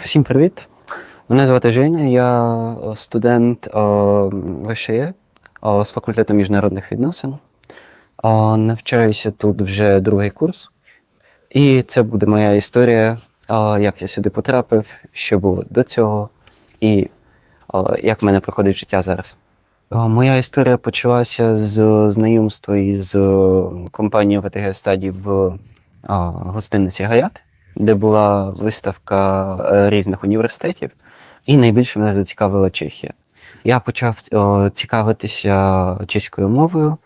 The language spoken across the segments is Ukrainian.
Всім привіт! Мене звати Женя, я е, студент е, ВШЕ е, з факультету міжнародних відносин. Е, Навчаюся тут вже другий курс. І це буде моя історія, е, як я сюди потрапив, що було до цього, і е, як в мене проходить життя зараз. Е, Моя історія почалася з знайомства із е, компанією ВТГ стадій в е, гостиниці Гаят, де була виставка е, різних університетів, і найбільше мене зацікавила Чехія. Я почав е, цікавитися чеською мовою,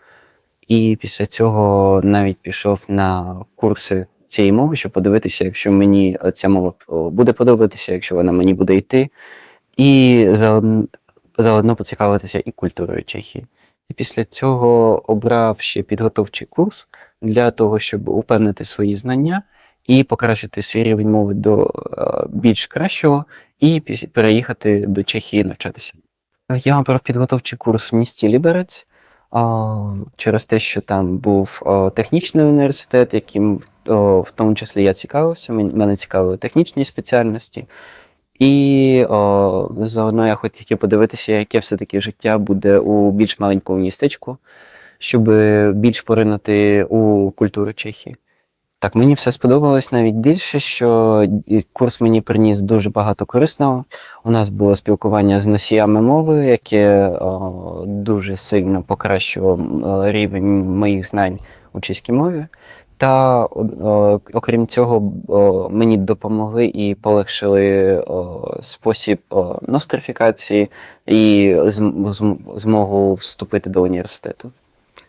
і після цього навіть пішов на курси цієї мови, щоб подивитися, якщо мені ця мова буде подобатися, якщо вона мені буде йти. І заодно поцікавитися і культурою Чехії. І після цього обрав ще підготовчий курс для того, щоб упевнити свої знання і покращити свій рівень мови до е, більш кращого, і переїхати до Чехії навчатися. Я обрав підготовчий курс в місті Ліберець через те, що там був о, технічний університет, яким в тому числі я цікавився. Мене цікавили технічні спеціальності. І о, заодно я хоч хотів подивитися, яке все-таки життя буде у більш маленькому містечку, щоб більш поринути у культуру Чехії. Так, мені все сподобалось навіть більше, що курс мені приніс дуже багато корисного. У нас було спілкування з носіями мови, яке о, дуже сильно покращувало е, рівень моїх знань у чеській мові. Та о, окрім цього, о, мені допомогли і полегшили о, спосіб о, нострифікації і зм- зм- змогу вступити до університету.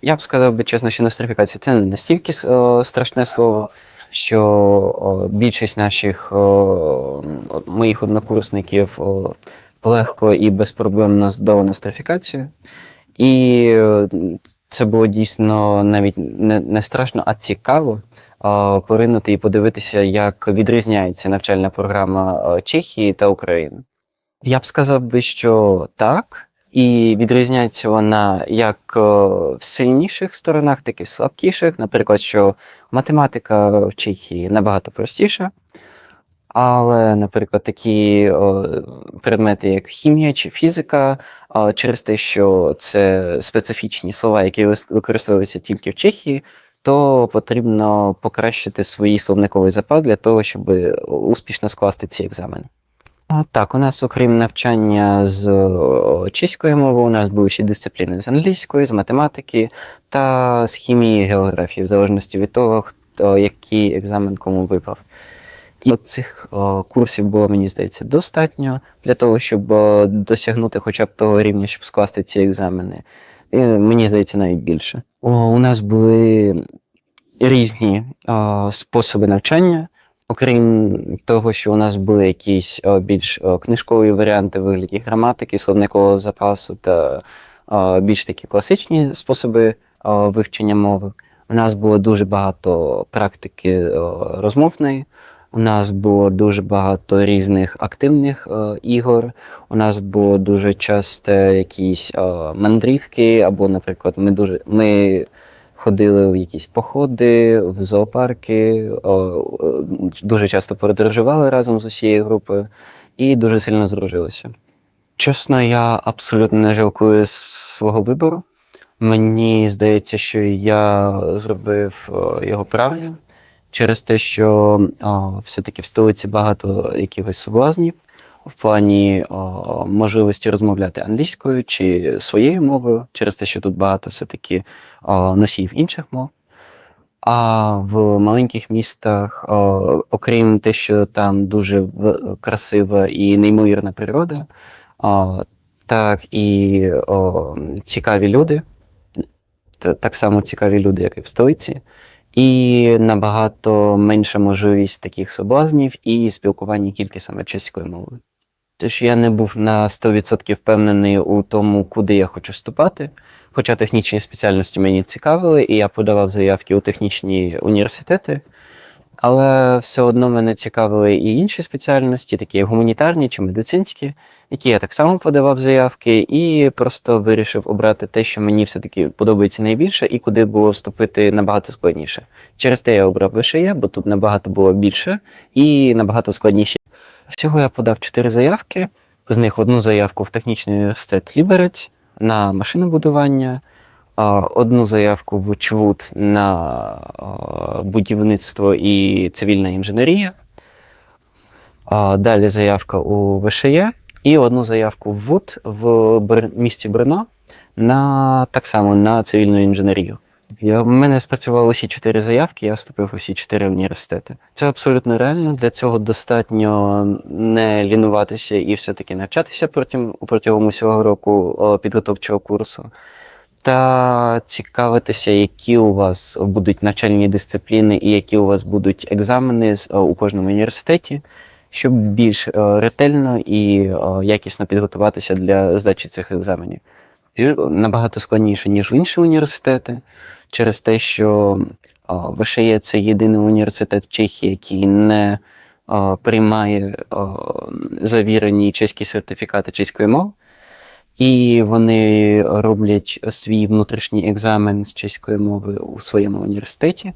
Я б сказав би чесно, що нострифікація це не настільки о, страшне слово, що о, більшість наших о, моїх однокурсників о, легко і безпроблемно здали нострифікацію. І е, це було дійсно навіть не, не страшно, а цікаво а, поринути і подивитися, як відрізняється навчальна програма е, Чехії та України. Я б сказав би, що так. І відрізняється вона як е, в сильніших сторонах, так і в слабкіших. Наприклад, що математика в Чехії набагато простіша. Але, наприклад, такі предмети, як хімія чи фізика, через те, що це специфічні слова, які використовуються тільки в Чехії, то потрібно покращити свій словниковий запас для того, щоб успішно скласти ці екзамени. Так, у нас, окрім навчання з о, чеської мови, у нас були ще дисципліни з англійської, з математики та з хімії географії, в залежності від того, хто який екзамен кому випав. І цих о, курсів було, мені здається, достатньо для того, щоб о, досягнути хоча б того рівня, щоб скласти ці екзамени. І, мені здається, навіть більше. О, у нас були різні о, способи навчання. Окрім того, що у нас були якісь о, більш о, книжкові варіанти вигляді граматики, словникового запасу та о, більш такі класичні способи о, вивчення мови. У нас було дуже багато практики о, розмовної. У нас було дуже багато різних активних е, ігор. У нас було дуже часто якісь е, мандрівки, або, наприклад, ми дуже ми ходили в якісь походи, в зоопарки, дуже часто подорожували разом з усією групою і дуже сильно здружилися. Чесно, я абсолютно не жалкую свого вибору. Мені здається, що я зробив його правильно через те, що все-таки в столиці багато якихось соблазнів в плані о, можливості розмовляти англійською чи своєю мовою, через те, що тут багато все-таки носіїв інших мов. А в маленьких містах, о, окрім те, що там дуже красива і неймовірна природа, о, так і о, цікаві люди, та- так само цікаві люди, як і в столиці і набагато менша можливість таких соблазнів і спілкування тільки саме чеською мовою. Тож я не був на 100% впевнений у тому, куди я хочу вступати. Хоча технічні спеціальності мені цікавили, і я подавав заявки у технічні університети. Але все одно мене цікавили і інші спеціальності, такі гуманітарні чи медицинські, які я так само подавав заявки, і просто вирішив обрати те, що мені все-таки подобається найбільше, і куди було вступити набагато складніше. Через те я обрав ВШЕ, бо тут набагато було більше і набагато складніше. Всього я подав чотири заявки. З них одну заявку в технічний університет Ліберець на машинобудування, одну заявку в ЧВУД на будівництво і цивільна інженерія. Далі заявка у ВШЄ і одну заявку в ВУД в місті Брно на так само на цивільну інженерію. Я, в мене спрацювали усі чотири заявки, я вступив у всі чотири університети. Це абсолютно реально. Для цього достатньо не лінуватися і все-таки навчатися протягом, протягом усього року підготовчого курсу. Та цікавитися, які у вас будуть навчальні дисципліни і які у вас будуть екзамени у кожному університеті, щоб більш ретельно і якісно підготуватися для здачі цих екзаменів. Набагато складніше, ніж в інші університети, через те, що ВШЄ це єдиний університет в Чехії, який не приймає завірені чеські сертифікати чеської мови. І вони роблять свій внутрішній екзамен з чеської мови у своєму університеті.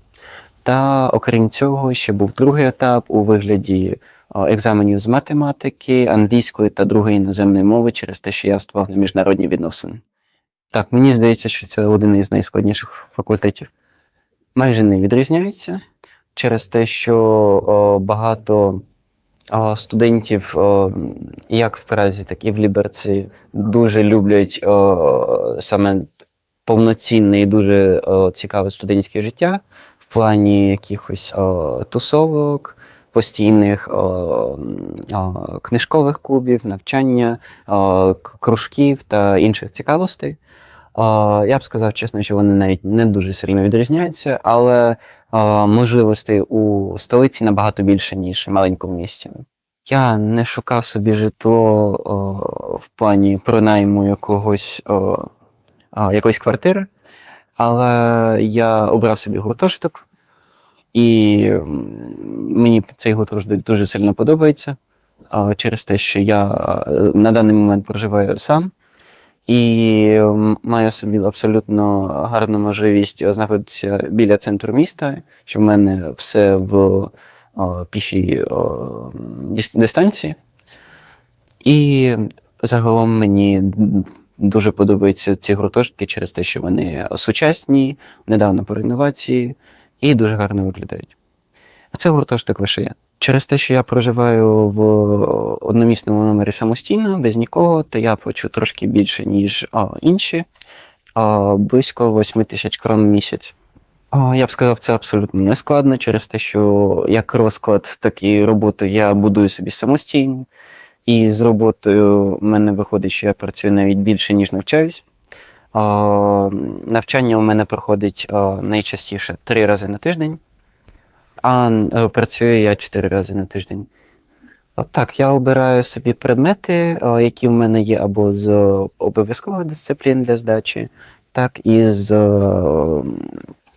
Та окрім цього, ще був другий етап у вигляді екзаменів з математики, англійської та другої іноземної мови через те, що я вступав на міжнародні відносини. Так, мені здається, що це один із найскладніших факультетів. Майже не відрізняється через те, що о, багато о, студентів, о, як в Празі, так і в Ліберці, дуже люблять о, саме повноцінне і дуже о, цікаве студентське життя в плані якихось о, тусовок, постійних о, о, книжкових клубів, навчання, о, кружків та інших цікавостей. О, я б сказав чесно, що вони навіть не дуже сильно відрізняються, але о, можливостей у столиці набагато більше, ніж в маленькому місті. Я не шукав собі житло о, в плані пронайму якогось, о, о, якоїсь квартири, але я обрав собі гуртожиток, і мені цей гуртожиток дуже сильно подобається а, через те, що я на даний момент проживаю сам і маю собі абсолютно гарну можливість знаходитися біля центру міста, що в мене все в пішій дистанції. І загалом мені дуже подобаються ці гуртожитки через те, що вони сучасні, недавно по реновації і дуже гарно виглядають. А це гуртожиток вишиє. Через те, що я проживаю в одномісному номері самостійно, без нікого, то я плачу трошки більше, ніж а, інші, а, близько 8 тисяч крон в місяць. А, Я б сказав, це абсолютно не складно через те, що як розклад, так і роботу я будую собі самостійно. І з роботою в мене виходить, що я працюю навіть більше, ніж навчаюсь. А, Навчання у мене проходить а, найчастіше три рази на тиждень, а е, працюю я чотири рази на тиждень. Так, я обираю собі предмети, які в мене є або з обов'язкових дисциплін для здачі, так і з е,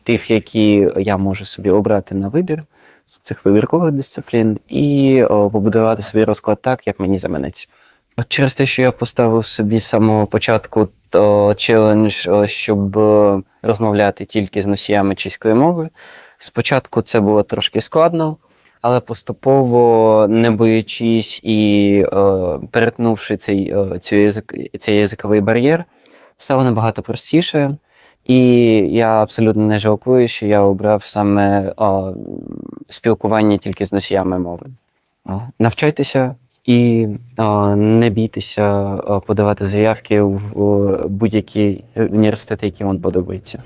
тих, які я можу собі обрати на вибір з цих вибіркових дисциплін, і побудувати свій розклад так, як мені заманеться. Через те, що я поставив собі з самого початку челендж, щоб е, розмовляти тільки з носіями чеської мови. Спочатку це було трошки складно, але поступово, не боючись і е, перетнувши цей, е, цю язик, цей язиковий бар'єр, стало набагато простіше. І я абсолютно не жалкую, що я обрав саме о, спілкування тільки з носіями мови. Навчайтеся і о, не бійтеся подавати заявки в о, будь-які університети, які вам подобаються.